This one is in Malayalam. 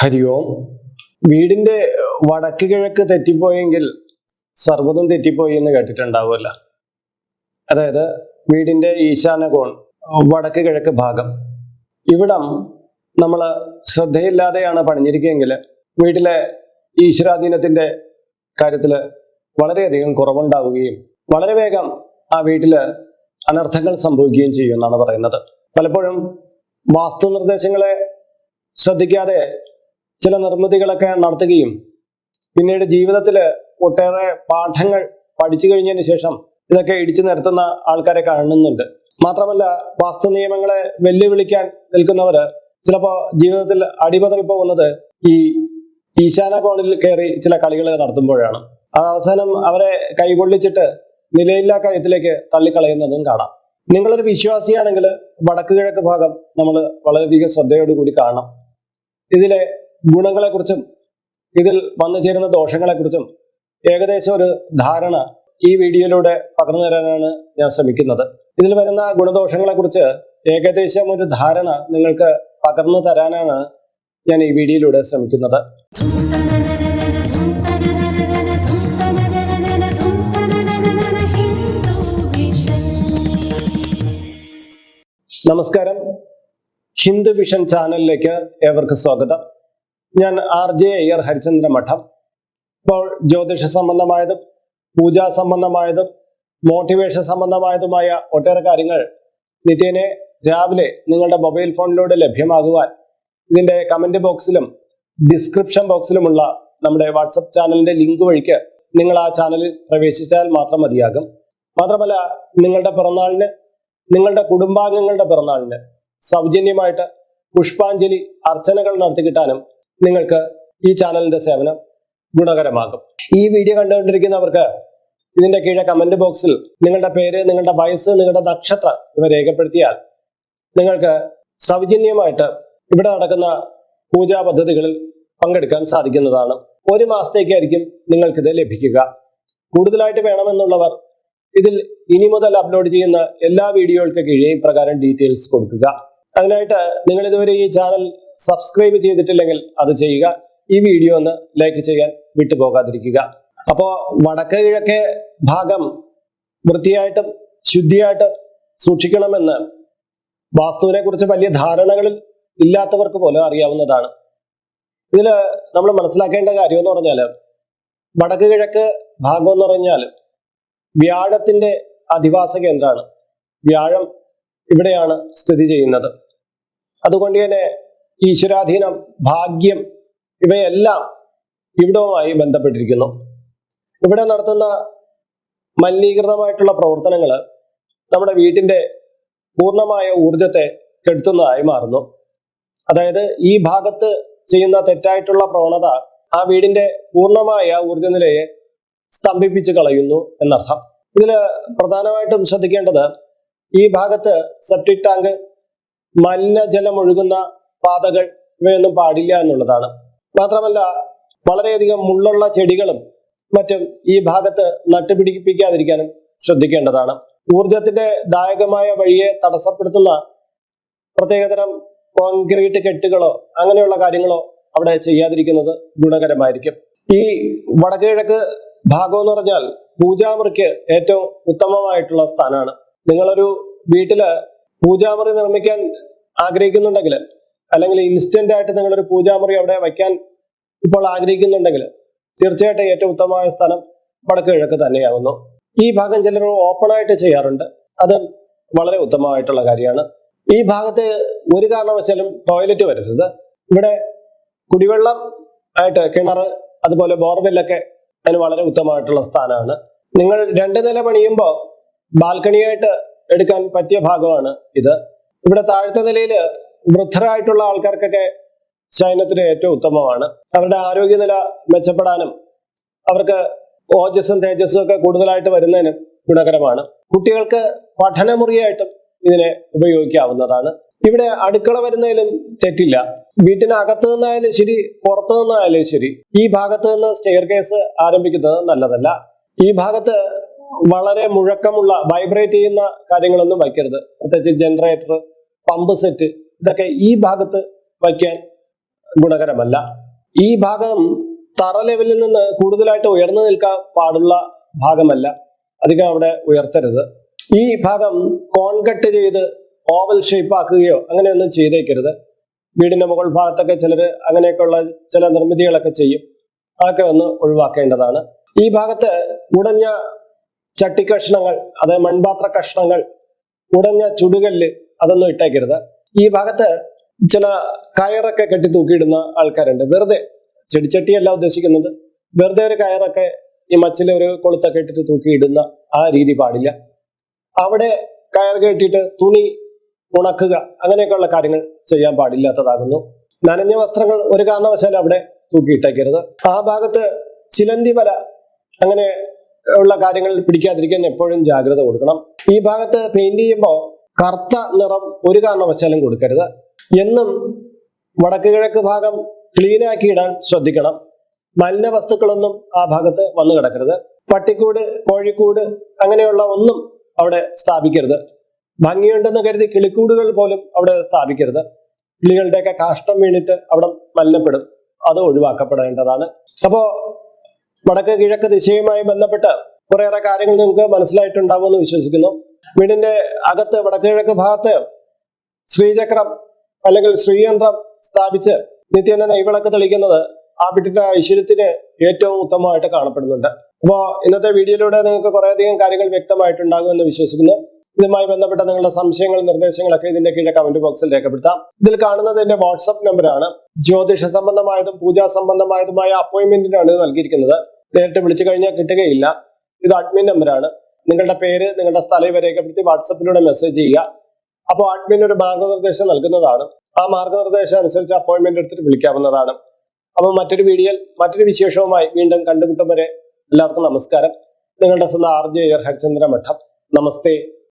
ഹരി ഓം. വീടിന്റെ വടക്ക് കിഴക്ക് തെറ്റിപ്പോയെങ്കിൽ സർവതും തെറ്റിപ്പോയി എന്ന് കേട്ടിട്ടുണ്ടാവുമല്ല. അതായത് വീടിന്റെ ഈശാന കോൺ വടക്ക് കിഴക്ക് ഭാഗം. ഇവിടം നമ്മൾ ശ്രദ്ധയില്ലാതെയാണ് പണിഞ്ഞിരിക്കുകയെങ്കിൽ വീട്ടിലെ ഈശ്വരാധീനത്തിന്റെ കാര്യത്തിൽ വളരെയധികം കുറവുണ്ടാവുകയും വളരെ വേഗം ആ വീട്ടിൽ അനർത്ഥങ്ങൾ സംഭവിക്കുകയും ചെയ്യും എന്നാണ് പറയുന്നത്. പലപ്പോഴും വാസ്തു നിർദ്ദേശങ്ങളെ ശ്രദ്ധിക്കാതെ ചില നിർമ്മിതികളൊക്കെ നടത്തുകയും പിന്നീട് ജീവിതത്തിൽ ഒട്ടേറെ പാഠങ്ങൾ പഠിച്ചു കഴിഞ്ഞതിന് ശേഷം ഇതൊക്കെ ഇടിച്ചു നിർത്തുന്ന ആൾക്കാരെ കാണുന്നുണ്ട്. മാത്രമല്ല വാസ്തു നിയമങ്ങളെ വെല്ലുവിളിക്കാൻ നിൽക്കുന്നവർ ചിലപ്പോൾ ജീവിതത്തിൽ അടിപതറി പോകുന്നത് ഈ ഈശാന കോണിൽ കയറി ചില കളികൾ നടത്തുമ്പോഴാണ്. അത് അവസാനം അവരെ കൈകൊള്ളിച്ചിട്ട് നിലയില്ലാ കാര്യത്തിലേക്ക് തള്ളിക്കളയുന്നതും കാണാം. നിങ്ങളൊരു വിശ്വാസിയാണെങ്കിൽ വടക്ക് കിഴക്ക് ഭാഗം നമ്മൾ വളരെയധികം ശ്രദ്ധയോടുകൂടി കാണണം. ഇതിലെ ഗുണങ്ങളെക്കുറിച്ചും ഇതിൽ വന്നു ചേരുന്ന ദോഷങ്ങളെക്കുറിച്ചും ഏകദേശം ഒരു ധാരണ ഈ വീഡിയോയിലൂടെ പകർന്നു തരാനാണ് ഞാൻ ശ്രമിക്കുന്നത്. ഇതിൽ വരുന്ന ഗുണദോഷങ്ങളെക്കുറിച്ച് ഏകദേശം ഒരു ധാരണ നിങ്ങൾക്ക് പകർന്നു തരാനാണ് ഞാൻ ഈ വീഡിയോയിലൂടെ ശ്രമിക്കുന്നത്. നമസ്കാരം. ഹിന്ദു വിഷൻ ചാനലിലേക്ക് ഏവർക്ക് സ്വാഗതം. ഞാൻ ആർ ജെ അയ്യർ ഹരിചന്ദ്ര മഠം ഇപ്പോൾ ജ്യോതിഷ സംബന്ധമായതും പൂജാ സംബന്ധമായതും മോട്ടിവേഷൻ സംബന്ധമായതുമായ ഒട്ടേറെ കാര്യങ്ങൾ നിത്യേനെ രാവിലെ നിങ്ങളുടെ മൊബൈൽ ഫോണിലൂടെ ലഭ്യമാകുവാൻ ഇതിന്റെ കമന്റ് ബോക്സിലും ഡിസ്ക്രിപ്ഷൻ ബോക്സിലുമുള്ള നമ്മുടെ വാട്സപ്പ് ചാനലിന്റെ ലിങ്ക് വഴിക്ക് നിങ്ങൾ ആ ചാനലിൽ പ്രവേശിച്ചാൽ മാത്രം മതിയാകും. മാത്രമല്ല നിങ്ങളുടെ പിറന്നാളിന് നിങ്ങളുടെ കുടുംബാംഗങ്ങളുടെ പിറന്നാളിന് സൗജന്യമായിട്ട് പുഷ്പാഞ്ജലി അർച്ചനകൾ നടത്തി കിട്ടാനും നിങ്ങൾക്ക് ഈ ചാനലിന്റെ സേവനം ഗുണകരമാകും. ഈ വീഡിയോ കണ്ടുകൊണ്ടിരിക്കുന്നവർക്ക് ഇതിന്റെ കീഴെ കമന്റ് ബോക്സിൽ നിങ്ങളുടെ പേര് നിങ്ങളുടെ വയസ്സ് നിങ്ങളുടെ നക്ഷത്രം ഇവ രേഖപ്പെടുത്തിയാൽ നിങ്ങൾക്ക് സൗജന്യമായിട്ട് ഇവിടെ നടക്കുന്ന പൂജാ പദ്ധതികളിൽ പങ്കെടുക്കാൻ സാധിക്കുന്നതാണ്. ഒരു മാസത്തേക്കായിരിക്കും നിങ്ങൾക്കിത് ലഭിക്കുക. കൂടുതലായിട്ട് വേണമെന്നുള്ളവർ ഇതിൽ ഇനി മുതൽ അപ്ലോഡ് ചെയ്യുന്ന എല്ലാ വീഡിയോകൾക്ക് കീഴേ ഇപ്രകാരം ഡീറ്റെയിൽസ് കൊടുക്കുക. അതിനായിട്ട് നിങ്ങൾ ഇതുവരെ ഈ ചാനൽ സബ്സ്ക്രൈബ് ചെയ്തിട്ടില്ലെങ്കിൽ അത് ചെയ്യുക. ഈ വീഡിയോ ഒന്ന് ലൈക്ക് ചെയ്യാൻ വിട്ടുപോകാതിരിക്കുക. അപ്പോൾ വടക്ക് കിഴക്കേ ഭാഗം വൃത്തിയായിട്ടും ശുദ്ധിയായിട്ട് സൂക്ഷിക്കണമെന്ന് വാസ്തുവിനെ കുറിച്ച് വലിയ ധാരണകളിൽ ഇല്ലാത്തവർക്ക് പോലും അറിയാവുന്നതാണ്. ഇതിൽ നമ്മൾ മനസ്സിലാക്കേണ്ട കാര്യം എന്ന് പറഞ്ഞാൽ വടക്ക് കിഴക്ക് ഭാഗം എന്ന് പറഞ്ഞാൽ വ്യാഴത്തിന്റെ അധിവാസ കേന്ദ്രമാണ്. വ്യാഴം ഇവിടെയാണ് സ്ഥിതി ചെയ്യുന്നത്. അതുകൊണ്ട് തന്നെ ഈശ്വരാധീനം ഭാഗ്യം ഇവയെല്ലാം ഇവിടവുമായി ബന്ധപ്പെട്ടിരിക്കുന്നു. ഇവിടെ നടത്തുന്ന മലിനീകൃതമായിട്ടുള്ള പ്രവർത്തനങ്ങൾ നമ്മുടെ വീട്ടിന്റെ പൂർണമായ ഊർജത്തെ കെടുത്തുന്നതായി മാറുന്നു. അതായത് ഈ ഭാഗത്ത് ചെയ്യുന്ന തെറ്റായിട്ടുള്ള പ്രവണത ആ വീടിന്റെ പൂർണമായ ഊർജനിലയെ സ്തംഭിപ്പിച്ച് കളയുന്നു എന്നർത്ഥം. ഇതിൽ പ്രധാനമായിട്ടും ശ്രദ്ധിക്കേണ്ടത് ഈ ഭാഗത്ത് സെപ്റ്റിക് ടാങ്ക് മലിനജലം ഒഴുകുന്ന പാതകൾ ഇവയൊന്നും പാടില്ല എന്നുള്ളതാണ്. മാത്രമല്ല വളരെയധികം മുള്ളുള്ള ചെടികളും മറ്റും ഈ ഭാഗത്ത് നട്ടുപിടിപ്പിക്കാതിരിക്കാനും ശ്രദ്ധിക്കേണ്ടതാണ്. ഊർജത്തിന്റെ ദായകമായ വഴിയെ തടസ്സപ്പെടുത്തുന്ന പ്രത്യേകതരം കോൺക്രീറ്റ് കെട്ടുകളോ അങ്ങനെയുള്ള കാര്യങ്ങളോ അവിടെ ചെയ്യാതിരിക്കുന്നത് ഗുണകരമായിരിക്കും. ഈ വടക്കുകിഴക്ക് ഭാഗം എന്ന് പറഞ്ഞാൽ പൂജാമുറിക്ക് ഏറ്റവും ഉത്തമമായിട്ടുള്ള സ്ഥാനമാണ്. നിങ്ങളൊരു വീട്ടിൽ പൂജാമുറി നിർമ്മിക്കാൻ ആഗ്രഹിക്കുന്നുണ്ടെങ്കിൽ അല്ലെങ്കിൽ ഇൻസ്റ്റന്റ് ആയിട്ട് നിങ്ങളൊരു പൂജാമുറി അവിടെ വയ്ക്കാൻ ഇപ്പോൾ ആഗ്രഹിക്കുന്നുണ്ടെങ്കിൽ തീർച്ചയായിട്ടും ഏറ്റവും ഉത്തമമായ സ്ഥലം വടക്ക് കിഴക്ക് തന്നെയാകുന്നു ഈ ഭാഗം ചിലർ ഓപ്പൺ ആയിട്ട് ചെയ്യാറുണ്ട്. അത് വളരെ ഉത്തമമായിട്ടുള്ള കാര്യമാണ്. ഈ ഭാഗത്ത് ഒരു കാരണവശാലും ടോയ്ലറ്റ് വരരുത്. ഇവിടെ കുടിവെള്ളം ആയിട്ട് കിണർ അതുപോലെ ബോർവെല്ലൊക്കെ അതിന് വളരെ ഉത്തമമായിട്ടുള്ള സ്ഥാനമാണ്. നിങ്ങൾ രണ്ട് നില പണിയുമ്പോൾ ബാൽക്കണിയായിട്ട് എടുക്കാൻ പറ്റിയ ഭാഗമാണ് ഇത്. ഇവിടെ താഴത്തെ നിലയിൽ വൃദ്ധരായിട്ടുള്ള ആൾക്കാർക്കൊക്കെ ശയനത്തിന് ഏറ്റവും ഉത്തമമാണ്. അവരുടെ ആരോഗ്യനില മെച്ചപ്പെടാനും അവർക്ക് ഓജസ്സും തേജസ്സും ഒക്കെ കൂടുതലായിട്ട് വരുന്നതിനും ഗുണകരമാണ്. കുട്ടികൾക്ക് പഠനമുറിയായിട്ടും ഇതിനെ ഉപയോഗിക്കാവുന്നതാണ്. ഇവിടെ അടുക്കള വരുന്നതിലും തെറ്റില്ല. വീട്ടിനകത്ത് നിന്നായാലും ശരി പുറത്തു നിന്നായാലും ശരി ഈ ഭാഗത്ത് നിന്ന് സ്റ്റെയർ കേസ് ആരംഭിക്കുന്നത് നല്ലതല്ല. ഈ ഭാഗത്ത് വളരെ മുഴക്കമുള്ള വൈബ്രേറ്റ് ചെയ്യുന്ന കാര്യങ്ങളൊന്നും വയ്ക്കരുത്. പ്രത്യേകിച്ച് ജനറേറ്റർ പമ്പ് സെറ്റ് ഇതൊക്കെ ഈ ഭാഗത്ത് വയ്ക്കാൻ ഗുണകരമല്ല. ഈ ഭാഗം തറ ലെവലിൽ നിന്ന് കൂടുതലായിട്ട് ഉയർന്നു നിൽക്കാൻ പാടുള്ള ഭാഗമല്ല. അധികം അവിടെ ഉയർത്തരുത്. ഈ ഭാഗം കോൺകട്ട് ചെയ്ത് ഓവൽ ഷേപ്പ് ആക്കുകയോ അങ്ങനെയൊന്നും ചെയ്തേക്കരുത്. വീടിന്റെ മുകൾ ഭാഗത്തൊക്കെ ചിലർ അങ്ങനെയൊക്കെയുള്ള ചില നിർമ്മിതികളൊക്കെ ചെയ്യും. അതൊക്കെ ഒന്ന് ഒഴിവാക്കേണ്ടതാണ്. ഈ ഭാഗത്ത് ഉടഞ്ഞ ചട്ടി കഷ്ണങ്ങൾ അതായത് മൺപാത്ര കഷ്ണങ്ങൾ ഉടഞ്ഞ ചുടുകല്ല് അതൊന്നും ഇട്ടേക്കരുത്. ഈ ഭാഗത്ത് ചില കയറൊക്കെ കെട്ടി തൂക്കിയിടുന്ന ആൾക്കാരുണ്ട്. വെറുതെ ചെടിച്ചട്ടിയല്ല ഉദ്ദേശിക്കുന്നത്. വെറുതെ ഒരു കയറൊക്കെ ഈ മച്ചിലെ ഒരു കൊളുത്തൊക്കെ ഇട്ടിട്ട് തൂക്കിയിടുന്ന ആ രീതി പാടില്ല. അവിടെ കയർ കെട്ടിയിട്ട് തുണി ഉണക്കുക അങ്ങനെയൊക്കെയുള്ള കാര്യങ്ങൾ ചെയ്യാൻ പാടില്ലാത്തതാകുന്നു. നനഞ്ഞ വസ്ത്രങ്ങൾ ഒരു കാരണവശാലും അവിടെ തൂക്കിയിട്ടേക്കരുത്. ആ ഭാഗത്ത് ചിലന്തി വല അങ്ങനെ ഉള്ള കാര്യങ്ങൾ പിടിക്കാതിരിക്കാൻ എപ്പോഴും ജാഗ്രത കൊടുക്കണം. ഈ ഭാഗത്ത് പെയിന്റ് ചെയ്യുമ്പോൾ കറുത്ത നിറം ഒരു കാരണവശാലും കൊടുക്കരുത്. എന്നും വടക്ക് കിഴക്ക് ഭാഗം ക്ലീൻ ആക്കി ഇടാൻ ശ്രദ്ധിക്കണം. മലിന വസ്തുക്കളൊന്നും ആ ഭാഗത്ത് വന്നു കിടക്കരുത്. പട്ടിക്കൂട് കോഴിക്കൂട് അങ്ങനെയുള്ള ഒന്നും അവിടെ സ്ഥാപിക്കരുത്. ഭംഗിയുണ്ടെന്ന് കരുതി കിളിക്കൂടുകൾ പോലും അവിടെ സ്ഥാപിക്കരുത്. കിളികളുടെയൊക്കെ കാഷ്ടം വീണിട്ട് അവിടെ മലിനപ്പെടും. അത് ഒഴിവാക്കപ്പെടേണ്ടതാണ്. അപ്പോ വടക്ക് കിഴക്ക് ദിശയുമായി ബന്ധപ്പെട്ട് കുറേയേറെ കാര്യങ്ങൾ നിങ്ങൾക്ക് മനസ്സിലായിട്ടുണ്ടാവുമെന്ന് വിശ്വസിക്കുന്നു. വീടിന്റെ അകത്ത് വടക്കുകിഴക്ക് ഭാഗത്ത് ശ്രീചക്രം അല്ലെങ്കിൽ ശ്രീയന്ത്രം സ്ഥാപിച്ച് നിത്യേന നെയ്വിളക്ക് തെളിക്കുന്നത് ആ വീട്ടിന്റെ ഐശ്വര്യത്തിന് ഏറ്റവും ഉത്തമമായിട്ട് കാണപ്പെടുന്നുണ്ട്. അപ്പോ ഇന്നത്തെ വീഡിയോയിലൂടെ നിങ്ങൾക്ക് കുറേയധികം കാര്യങ്ങൾ വ്യക്തമായിട്ടുണ്ടാകുമെന്ന് വിശ്വസിക്കുന്നു. ഇതുമായി ബന്ധപ്പെട്ട നിങ്ങളുടെ സംശയങ്ങളും നിർദ്ദേശങ്ങളൊക്കെ ഇതിന്റെ കീഴെ കമന്റ് ബോക്സിൽ രേഖപ്പെടുത്താം. ഇതിൽ കാണുന്നത് എന്റെ വാട്സപ്പ് നമ്പറാണ് ജ്യോതിഷ സംബന്ധമായതും പൂജാ സംബന്ധമായതുമായ അപ്പോയിന്റ്മെന്റിനാണ് ഇത് നൽകിയിരിക്കുന്നത്. നേരിട്ട് വിളിച്ചു കഴിഞ്ഞാൽ കിട്ടുകയില്ല. ഇത് അഡ്മിൻ നമ്പറാണ് നിങ്ങളുടെ പേര് നിങ്ങളുടെ സ്ഥലം രേഖപ്പെടുത്തി വാട്സപ്പിലൂടെ മെസ്സേജ് ചെയ്യുക. അപ്പോൾ അഡ്മിൻ ഒരു മാർഗനിർദ്ദേശം നൽകുന്നതാണ്. ആ മാർഗനിർദ്ദേശം അനുസരിച്ച് അപ്പോയിന്റ്മെന്റ് എടുത്തിട്ട് വിളിക്കാവുന്നതാണ്. അപ്പോൾ മറ്റൊരു വീഡിയോയിൽ മറ്റൊരു വിശേഷവുമായി വീണ്ടും കണ്ടുമുട്ടും വരെ എല്ലാവർക്കും നമസ്കാരം. നിങ്ങളുടെ സ്വന്തം ആർ ജെ ഹരിചന്ദ്ര മഠം നമസ്തേ.